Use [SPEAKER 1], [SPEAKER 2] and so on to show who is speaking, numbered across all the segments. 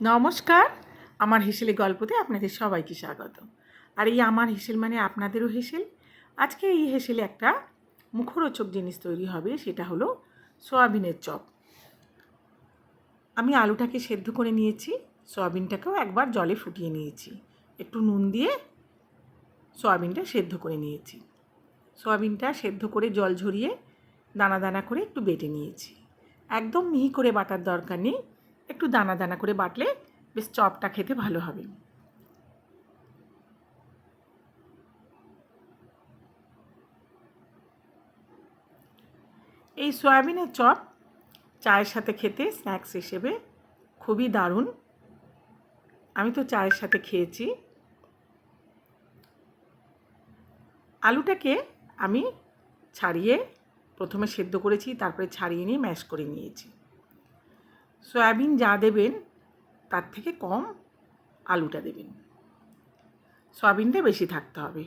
[SPEAKER 1] নমস্কার, আমার হেসেলে গল্পতে আপনাদের সবাইকে স্বাগত। আর এই আমার হেসেল মানে আপনাদেরও হেসেল। আজকে এই হেসেলে একটা মুখরোচক জিনিস তৈরি হবে, সেটা হলো সয়াবিনের চপ। আমি আলুটাকে সেদ্ধ করে নিয়েছি, সয়াবিনটাকেও একবার জলে ফুটিয়ে নিয়েছি। একটু নুন দিয়ে সয়াবিনটা সেদ্ধ করে নিয়েছি। সয়াবিনটা সেদ্ধ করে জল ঝরিয়ে দানা দানা করে একটু বেটে নিয়েছি। একদম মিহি করে বাটার দরকার নেই। একটু দানা দানা করে বাটলে বেশ চপটা খেতে ভালো হবে। এই সয়াবিনের চপ চায়ের সাথে খেতে স্ন্যাক্স হিসেবে খুবই দারুণ। আমি তো চায়ের সাথে খেয়েছি। আলুটাকে আমি ছাড়িয়ে প্রথমে সেদ্ধ করেছি, তারপরে ছাড়িয়ে নিয়ে ম্যাশ করে নিয়েছি। সয়াবিন যা দেবেন, তার থেকে কম আলুটা দেবেন। সয়াবিনটা বেশি থাকতে হবে।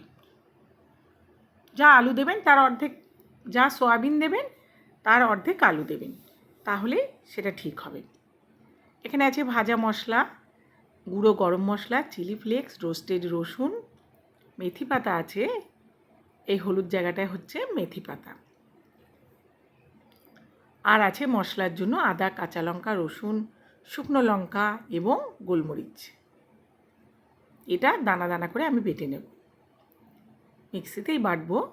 [SPEAKER 1] যা আলু দেবেন, তার অর্ধেক, যা সয়াবিন দেবেন, তার অর্ধেক আলু দেবেন। তাহলে সেটা ঠিক হবে। এখানে আছে ভাজা মশলা, গুঁড়ো গরম মশলা, চিলি ফ্লেক্স, রোস্টেড রসুন, মেথি পাতা আছে। এই হলুদ জায়গাটায় হচ্ছে মেথি পাতা। আর আছে মশলার জন্য আদা, কাঁচা লঙ্কা, রসুন, শুকনো লঙ্কা এবং গোলমরিচ। এটা দানা দানা করে আমি বেটে নেব। মিক্সিতেই বাটবো।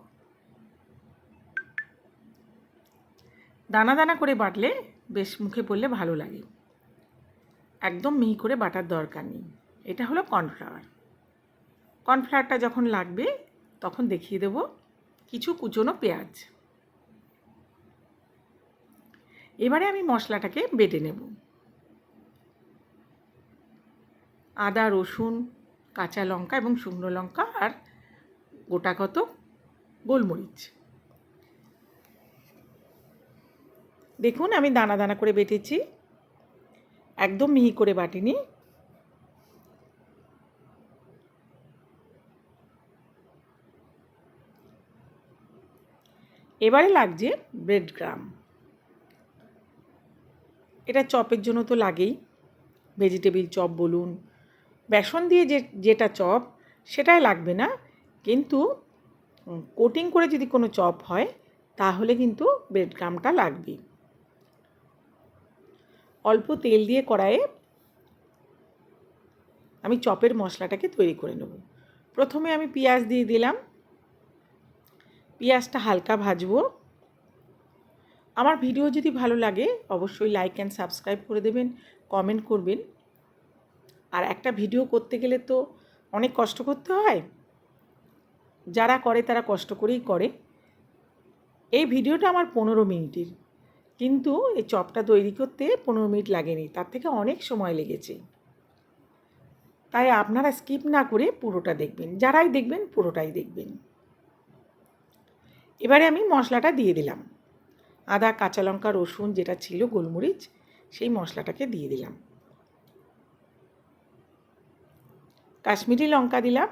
[SPEAKER 1] দানা দানা করে বাটলে বেশ মুখে পড়লে ভালো লাগে। একদম মিহি করে বাটার দরকার নেই। এটা হলো কর্নফ্লাওয়ার। কর্নফ্লাওয়ারটা যখন লাগবে তখন দেখিয়ে দেব। কিছু কুচনো পেঁয়াজ। এবারে আমি মশলাটাকে বেটে নেব। আদা, রসুন, কাঁচা লঙ্কা এবং শুকনো লঙ্কা আর গোটা কত গোলমরিচ। দেখুন, আমি দানা দানা করে বেটেছি। একদম মিহি করে বাটিনি। এবারে লাগছে ব্রেড গ্রাম এটা চপের জন্য তো লাগেই। ভেজিটেবিল চপ বলুন, বেসন দিয়ে যে, যেটা চপ, সেটাই লাগবে না। কিন্তু কোটিং করে যদি কোনো চপ হয়, তাহলে কিন্তু ব্রেড ক্রামটা লাগবে অল্প তেল দিয়ে কড়াইয়ে আমি চপের মশলাটাকে তৈরি করে নেব। প্রথমে আমি পেঁয়াজ দিয়ে দিলাম। পেঁয়াজটা হালকা ভাজবো। আমার ভিডিও যদি ভালো লাগে, অবশ্যই লাইক অ্যান্ড সাবস্ক্রাইব করে দেবেন কমেন্ট করবেন। আর একটা ভিডিও করতে গেলে তো অনেক কষ্ট করতে হয়। যারা করে তারা কষ্ট করেই করে। এই ভিডিওটা আমার পনেরো মিনিটের। কিন্তু এই চপটা তৈরি করতে পনেরো মিনিট লাগেনি, তার থেকে অনেক সময় লেগেছে। তাই আপনারা স্কিপ না করে পুরোটা দেখবেন। যারাই দেখবেন পুরোটাই দেখবেন। এবারে আমি মশলাটা দিয়ে দিলাম। আদা, কাঁচা লঙ্কা, রসুন যেটা ছিল গোলমরিচ, সেই মশলাটাকে দিয়ে দিলাম। কাশ্মীরি লঙ্কা দিলাম।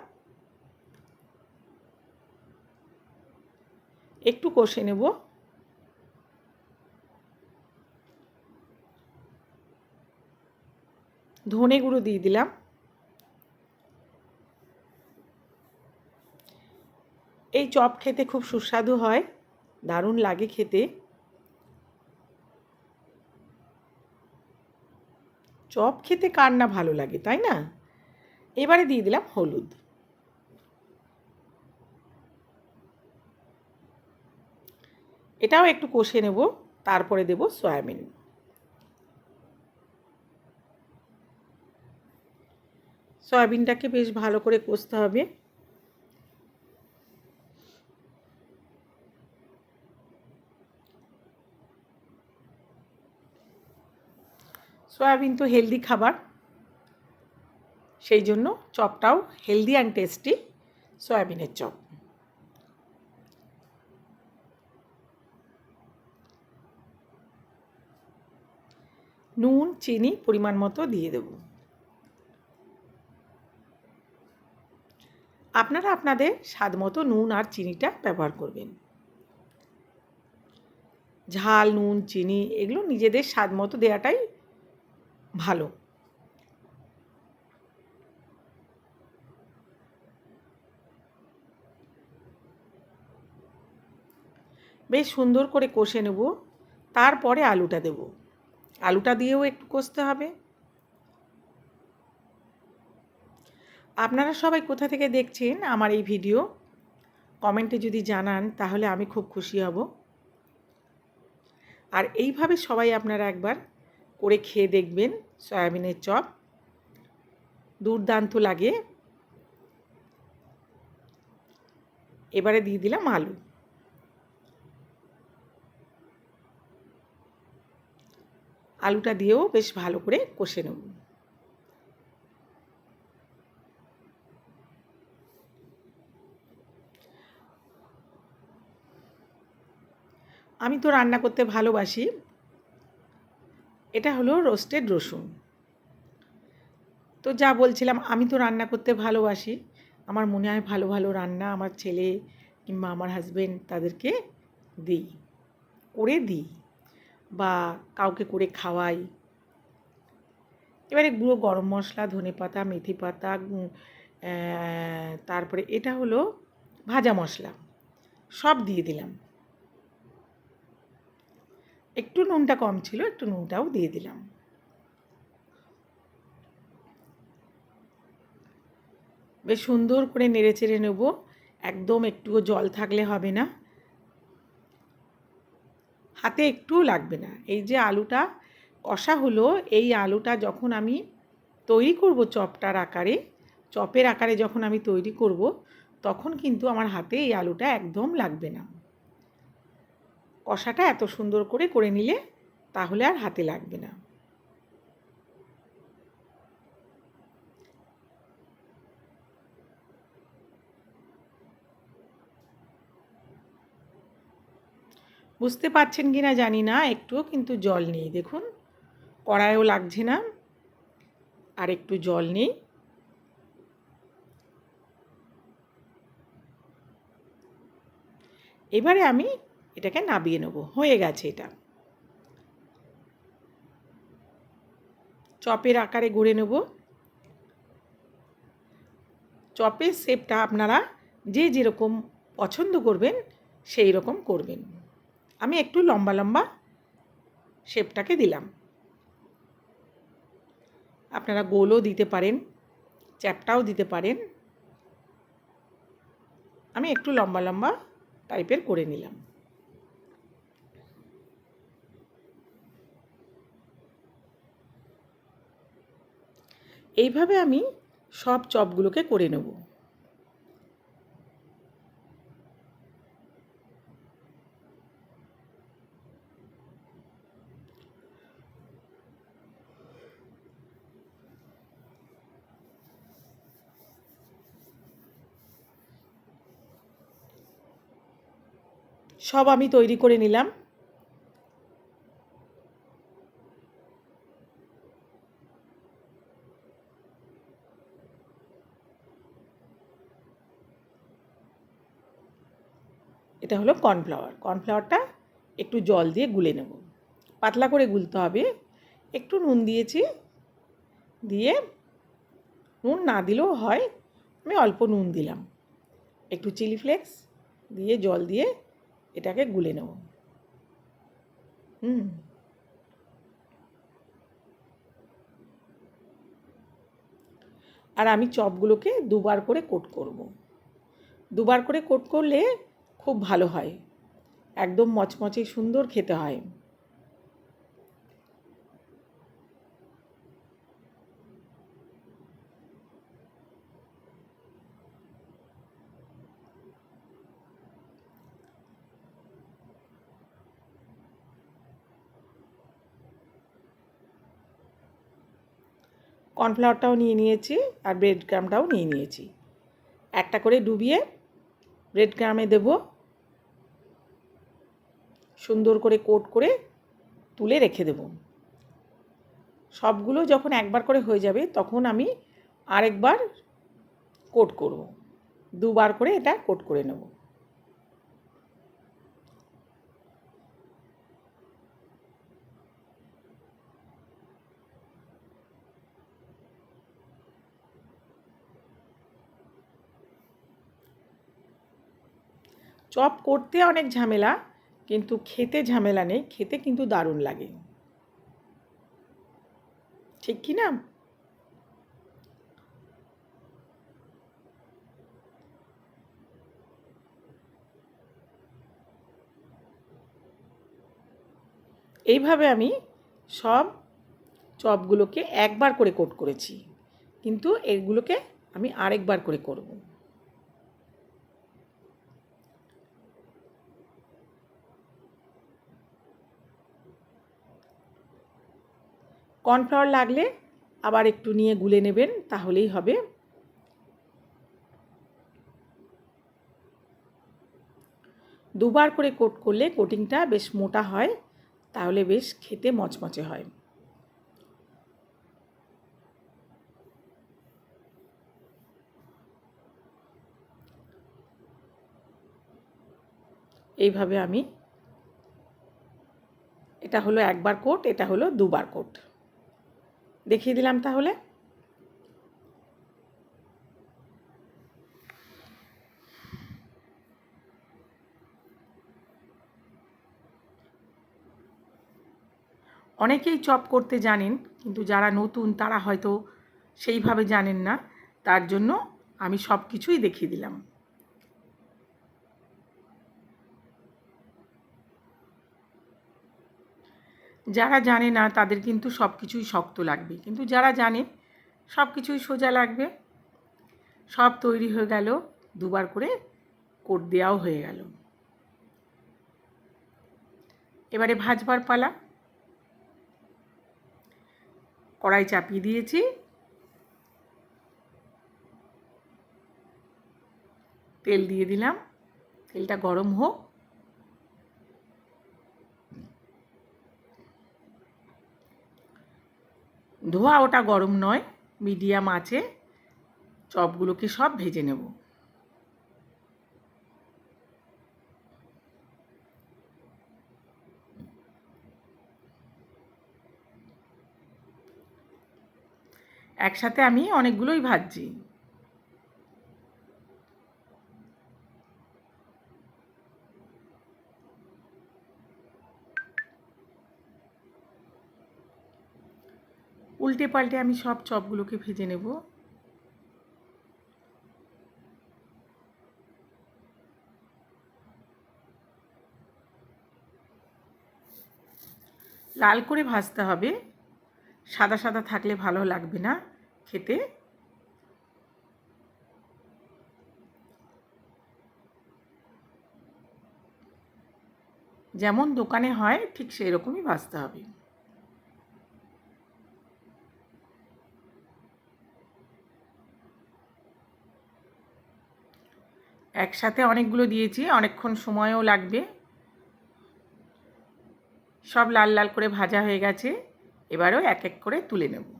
[SPEAKER 1] একটু কষে নেব। ধনে গুঁড়ো দিয়ে দিলাম। এই চপ খেতে খুব সুস্বাদু হয়, দারুণ লাগে খেতে। চপ খেতে কার না ভালো লাগে, তাই না? এবারে দিয়ে দিলাম হলুদ। এটাও একটু কষে নেব, তারপরে দেব সয়াবিন। সয়াবিনটাকে বেশ ভালো করে কষতে হবে। সয়াবিন তো হেলদি খাবার। সেই জন্য চপটাও হেলদি অ্যান্ড টেস্টি সয়াবিনের চপ। নুন, চিনি পরিমাণ মতো দিয়ে দেব। আপনারা আপনাদের স্বাদ মতো নুন আর চিনিটা ব্যবহার করবেন। ঝাল, নুন, চিনি এগুলো নিজেদের স্বাদ মতো দেওয়াটাই ভালো। বেশ সুন্দর করে কষে নেব, তারপরে আলুটা দেব। আলুটা দিয়েও একটু কষতে হবে। আপনারা সবাই কোথা থেকে দেখছেন আমার এই ভিডিও? কমেন্টে যদি জানান, তাহলে আমি খুব খুশি হব। আর এইভাবে সবাই আপনারা একবার করে খেয়ে দেখবেন। সয়াবিনের চপ। দুর্দান্ত লাগে। এবারে দিয়ে দিলাম আলু। আলুটা দিয়েও বেশ ভালো করে কষে নেব। আমি তো রান্না করতে ভালোবাসি। এটা হলো রোস্টেড রসুন। তো যা বলছিলাম, আমি তো রান্না করতে ভালোবাসি। আমার মনে হয় ভালো ভালো রান্না আমার ছেলে কিংবা আমার হাজবেন্ড তাদেরকে দিই, করে দিই বা কাউকে করে খাওয়াই। এবারে গুঁড়ো গরম মশলা, ধনে পাতা, মেথি পাতা তারপরে এটা হলো ভাজা মশলা, সব দিয়ে দিলাম। একটু নুনটা কম ছিল, একটু নুনটাও দিয়ে দিলাম। বেশ সুন্দর করে নেড়ে চেড়ে নেব, একদম একটুও জল থাকলে হবে না। হাতে একটুও লাগবে না। এই যে আলুটা কষা হলো, এই আলুটা যখন আমি তৈরি করব চপটার আকারে, চপের আকারে যখন আমি তৈরি করব, তখন কিন্তু আমার হাতে এই আলুটা একদম লাগবে না। কষাটা এত সুন্দর করে করে নিলে তাহলে আর হাতে লাগবে না। বুঝতে পারছেন কি না জানি না, একটুও কিন্তু জল নেই। দেখুন, কড়াইও লাগছে না, আর একটু জল নেই। এবারে আমি এটাকে নাবিয়ে নেব। হয়ে গেছে এটা। চপের আকারে গড়ে নেব। চপের শেপটা আপনারা যে যেরকম পছন্দ করবেন, সেই রকম করবেন। আমি একটু লম্বা লম্বা শেপটাকে দিলাম। আপনারা গোলও দিতে পারেন, চ্যাপটাও দিতে পারেন। আমি একটু লম্বা লম্বা টাইপের করে নিলাম। এইভাবে আমি সব চপগুলোকে করে নেব। সব আমি তৈরি করে নিলাম। এটা হলো কর্নফ্লাওয়ার। কর্নফ্লাওয়ারটা একটু জল দিয়ে গুলে নেব। পাতলা করে গুলতে হবে। একটু নুন দিয়েছি। দিয়ে নুন না দিলেও হয়। আমি অল্প নুন দিলাম। একটু চিলি ফ্লেক্স দিয়ে জল দিয়ে এটাকে গুলে নেব। হুম। আর আমি চপগুলোকে দুবার করে কোট করব। দুবার করে কোট করলে খুব ভালো হয়। একদম মচমচে সুন্দর খেতে হয়। কর্নফ্লাওয়ারটাও নিয়ে নিয়েছি আর ব্রেড ক্রামটাও নিয়ে নিয়েছি। একটা করে ডুবিয়ে ব্রেড ক্রামে দেব। সুন্দর করে কোট করে তুলে রেখে দেব। সবগুলো যখন একবার করে হয়ে যাবে, তখন আমি আরেকবার কোট করব। দুবার করে এটা কোট করে নেব। চপ করতে অনেক ঝামেলা। কিন্তু খেতে ঝামেলা নেই, খেতে কিন্তু দারুণ লাগে। ঠিক কি না? এইভাবে আমি সব চপগুলোকে একবার করে কোট করেছি। কিন্তু এগুলোকে আমি আরেকবার করে করব। কর্নফ্লাওয়ার লাগলে আবার একটু নিয়ে গুলে নেবেন, তাহলেই হবে। দুবার করে কোট করলে কোটিংটা বেশ মোটা হয়, তাহলে বেশ খেতে মচমচে হয়। এইভাবে আমি, এটা হলো একবার কোট, এটা হলো দুবার কোট। দেখিয়ে দিলাম তাহলে। অনেকেই চপ করতে জানেন, কিন্তু যারা নতুন তারা হয়তো সেইভাবে জানেন না। তার জন্য আমি সব কিছুই দেখিয়ে দিলাম। যারা জানে না, তাদের কিন্তু সব কিছুই শক্ত লাগবে। কিন্তু যারা জানে সব কিছুই সোজা লাগবে। সব তৈরি হয়ে গেল, দুবার করে কোট দেওয়াও হয়ে গেল। এবারে ভাজবার পালা। কড়াই চাপিয়ে দিয়েছি। তেল দিয়ে দিলাম। তেলটা গরম হোক। ধোয়া ওটা গরম নয় মিডিয়াম আছে চপগুলোকে সব ভেজে নেব। একসাথে আমি অনেকগুলোই ভাজছি। উল্টে পাল্টে আমি সব চপগুলোকে ভেজে নেব। লাল করে ভাজতে হবে। সাদা সাদা থাকলে ভালো লাগবে না খেতে। যেমন দোকানে হয়, ঠিক সেই রকমই ভাজতে হবে। একসাথে অনেকগুলো দিয়েছি, অনেকক্ষণ সময়ও লাগবে। সব লাল লাল করে ভাজা হয়ে গেছে, এবারও এক এক করে তুলে নেব।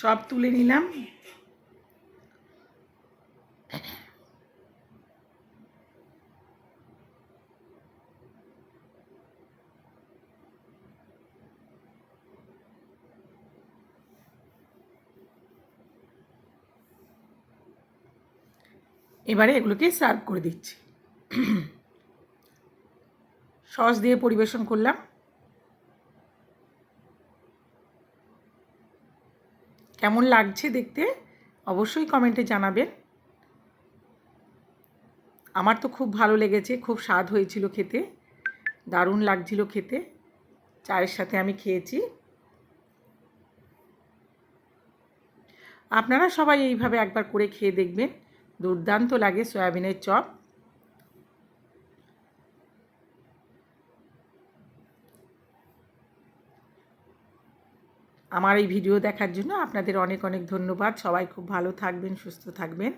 [SPEAKER 1] সব তুলে নিলাম। এবারে এগুলোকে সার্ভ করে দিচ্ছি। সস দিয়ে পরিবেশন করলাম। কেমন লাগছে দেখতে অবশ্যই কমেন্টে জানাবেন। আমার তো খুব ভালো লেগেছে, খুব স্বাদ হয়েছিল খেতে, দারুণ লাগছিল খেতে। চায়ের সাথে আমি খেয়েছি। আপনারা সবাই এইভাবে একবার করে খেয়ে দেখবেন। দুর্দান্ত লাগে সয়াবিনের চপ। আমার এই ভিডিও দেখার জন্য আপনাদের অনেক অনেক ধন্যবাদ। সবাই খুব ভালো থাকবেন, সুস্থ থাকবেন।